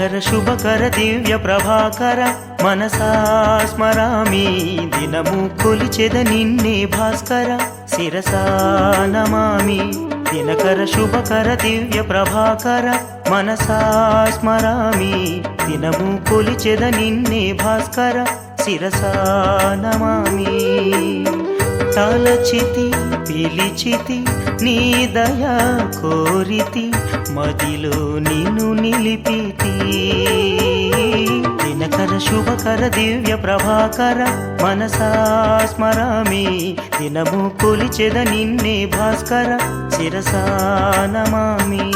దినకర శుభకర దివ్య ప్రభాకర మనసా స్మరామి దినము కొలిచెద నిన్నే భాస్కర శిరసా నమామి దినకర శుభకర దివ్య ప్రభాకర మనసా స్మరామి దినము కొలిచెద నిన్నే భాస్కర శిరసా నమామి. తలచితి పిలిచితి నీ దయా కోరితి మదిలో నిన్ను నిలిపితి. దినకర శుభకర దివ్య ప్రభాకర మనసా స్మరామి. దినము కొలిచెద నిన్నే భాస్కర శిరసా నమామి.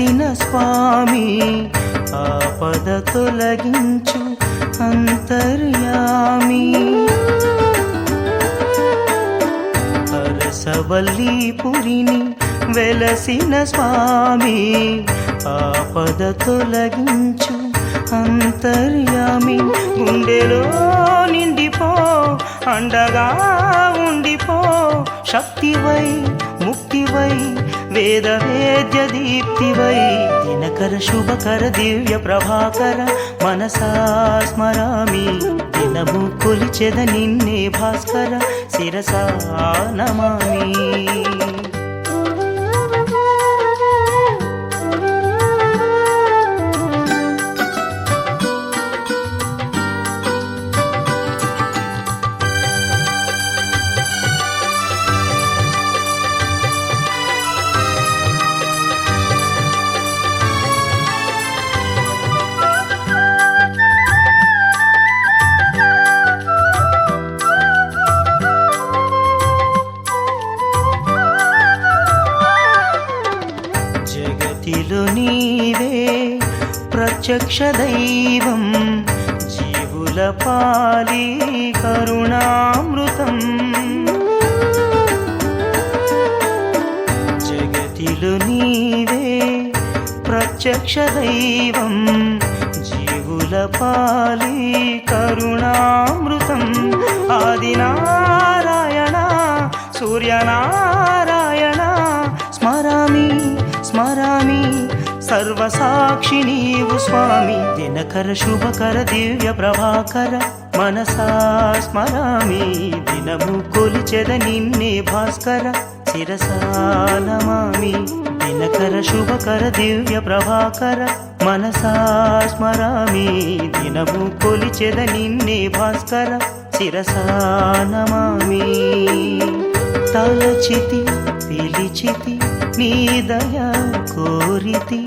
చేసిన స్వామి ఆపద తొలగించు అంతర్యామి. అరసవల్లి పురిని వెలసిన స్వామి ఆపద తొలగించు అంతర్యామి. గుండెలో నిండిపో అండగా ఉండిపో శక్తివై ముక్తివై వేద వేద్య దీప్తివై దినకర శుభకర దివ్య ప్రభాకర మనసా స్మరామి. దినము కొలిచెద నిన్నే భాస్కర శిరసా నమామి. ప్రత్యక్ష దైవం జీవుల పాలి కరుణామృతం. జగతిలు నీవే ప్రత్యక్ష దైవం జీవుల పాలి కరుణామృతం. ఆదినారాయణ సూర్యనారాయణ స్మరామి స్మరామి సర్వసాక్షి నీవు స్వామి. దినకర శుభకర దివ్య ప్రభాకర మనసా స్మరామి. దినము కొలిచెద నిన్నే భాస్కర శిరసానమామి దినకర శుభకర దివ్య ప్రభాకర మనసా స్మరామి. దినము కొలిచెద నిన్నే భాస్కర శిరసానమామి తలచితి పిలిచితి నీ దయా కోరితి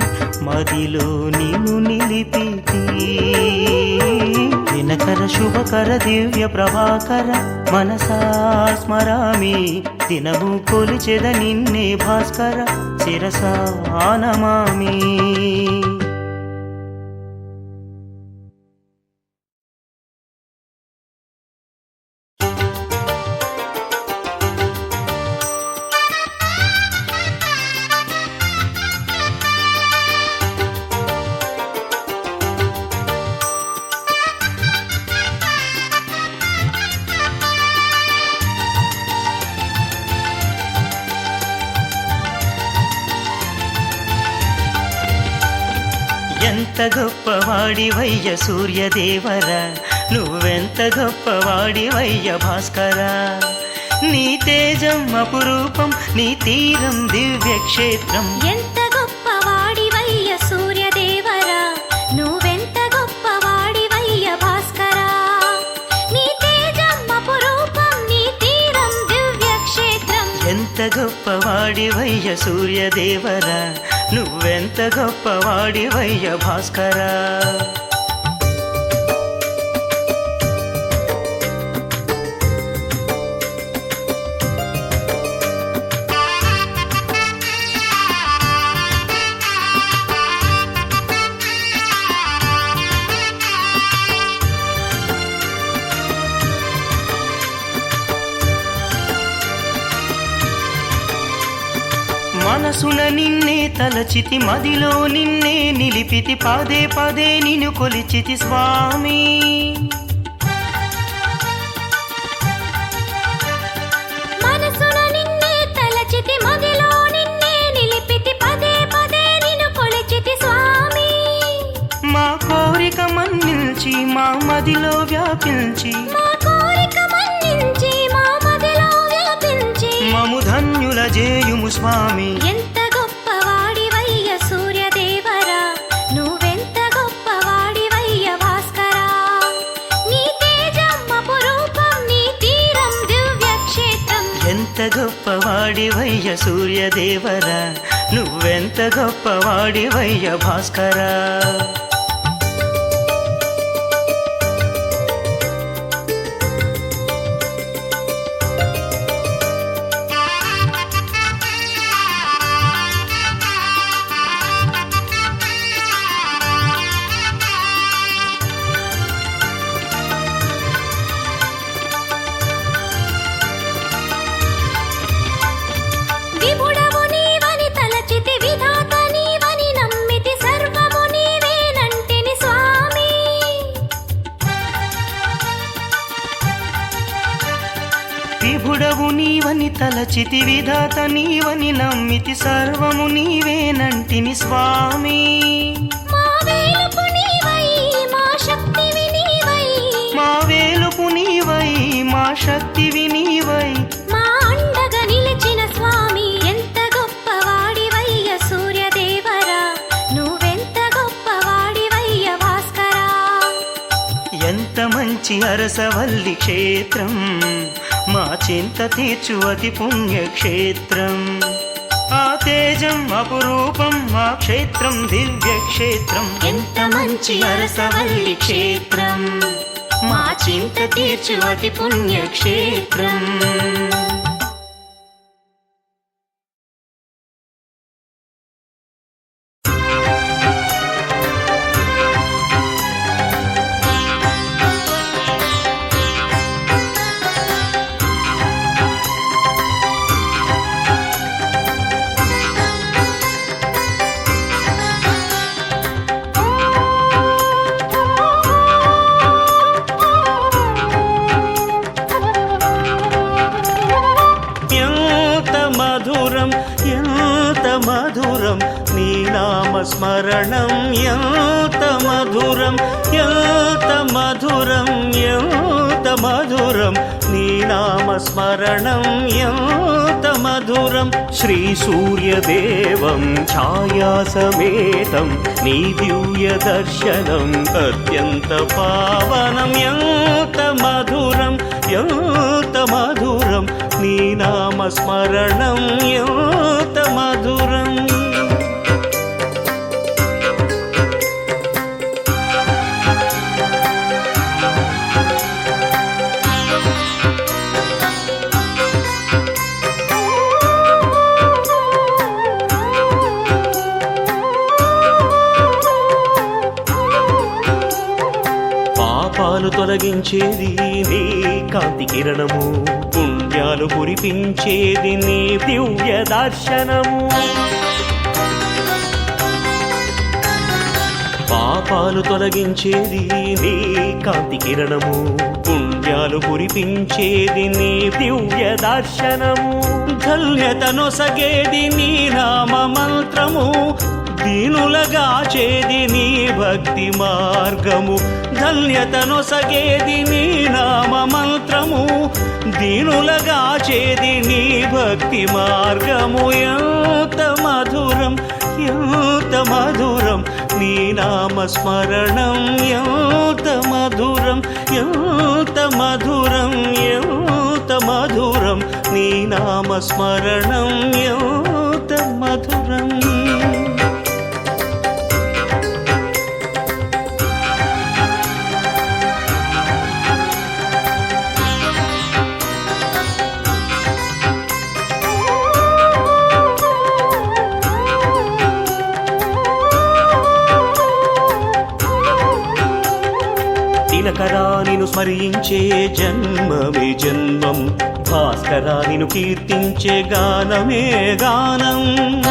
మదిలో నిన్ను నిలిపితి. దినకర శుభకర దివ్య ప్రభాకర మనసా స్మరామి దినము కొలిచెద నిన్నే భాస్కర శిరసా నమామి ఎంత గొప్పవాడివయ్య సూర్యదేవర? నువ్వెంత గొప్పవాడివయ్య భాస్కర? నీ తేజం అపురూపం నీ తీరం దివ్య క్షేత్రం ఎంత గొప్పవాడివయ్య సూర్యదేవరా? నువ్వెంత గొప్పవాడివయ్య భాస్కరా? నీ తేజం అపురూపం నీ తీరం దివ్య క్షేత్రం ఎంత గొప్పవాడివయ్య సూర్యదేవర? నువ్వెంత గొప్పవాడివయ్య భాస్కరా? నిన్నే తలచితి మదిలో నిన్నే నిలిపితి పదే పదే నిన్ను కొలిచితి స్వామి. మనసున నిన్నే తలచితి మదిలో నిన్నే నిలిపితి పదే పదే నిన్ను కొలిచితి స్వామి. మా కోరిక మన్నించి మా మదిలో వ్యాపించి మా కోరిక మన్నించి మా మదిలో వ్యాపించి మము ధన్యుల జేయుము స్వామి. ఎంత గొప్పవాడివయ్య సూర్యదేవరా నువ్వెంత గొప్పవాడివయ్య భాస్కరా. తలచితి విధాత నీవని నమ్మితి సర్వము నీవేనంటిని స్వామి. మా వేలుపు నీవై మా శక్తివి నీవై. మా వేలుపు నీవై మా శక్తివి నీవై. మా అండగా నిలిచిన స్వామి ఎంత గొప్పవాడివయ్య సూర్యదేవరా. నువ్వెంత గొప్పవాడివయ్య భాస్కరా. ఎంత మంచి అరసవల్లి క్షేత్రం. చింత తీర్చు అతి పుణ్యక్షేత్రం. ఆ తేజం అపురూపం మా క్షేత్రం దివ్యక్షేత్రం ఎంత మంచి అరసవల్లి క్షేత్రం. మా చింత తీర్చు అతి పుణ్యక్షేత్రం. ఎంత మధురం ఎంత మధురం ఎంత మధురం నీ నామ స్మరణం ఎంత మధురం శ్రీ సూర్యదేవం ఛాయాసమేతం. నీ దివ్య దర్శనం అత్యంత పావనం. తొలగించేది నీ కాంతి కిరణము పుణ్యాలు కురిపించేది నీ దివ్య దర్శనము. పాపాలు తొలగించేది నీ కాంతి కిరణము పుణ్యాలు కురిపించేది నీ దివ్య దర్శనము. ధన్యతను సగేది నీ నామ మంత్రము దీనులగా చేది నీ భక్తి మార్గము ధన్యతను సగేది నీ నామ మంత్రము. దీనులగా చేది నీ భక్తి మార్గము ఎంత మధురం ఎంత మధురం. నీ నామ స్మరణం ఎంత మధురం ఎంత మధురం ఎంత మధురం. నీ నామ స్మరణం ఎంత మధురం. స్మరించే జన్మమే జన్మం. భాస్కరా నిను కీర్తించే గానమే గానం.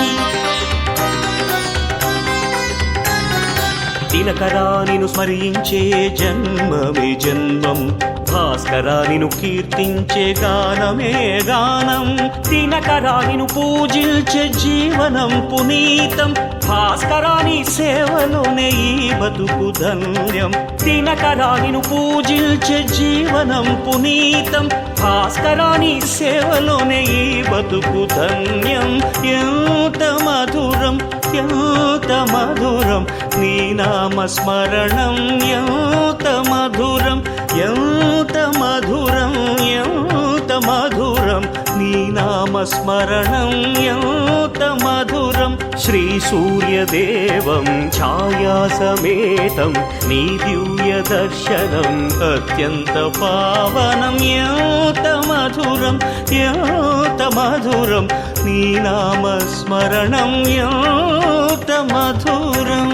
దినకరా నిను స్మరించే జన్మమే జన్మం. భాస్కరా నిను కీర్తించే గానమే గానం. దినకరా నిను పూజించే జీవనం పునీతం. భాస్కరాని సేవలోనే ఈ బతుకు ధన్యం. దినకరా నిను పూజించే జీవనం పునీతం. భాస్కరాని సేవలోనే ఈ బతుకు ధన్యం. ఎంత మధురం ఎంత మధురం నీ నామస్మరణం ఎంత మధురం ఎంత మధురం ఎంత మధురం నీ నామస్మరణం ఎంత మధురం. శ్రీ సూర్యదేవం ఛాయా సమేతం నీ దివ్య దర్శనం అత్యంత పావనం. ఎంత మధురం ఎంత మధురం నీ నామస్మరణం ఎంత మధురం.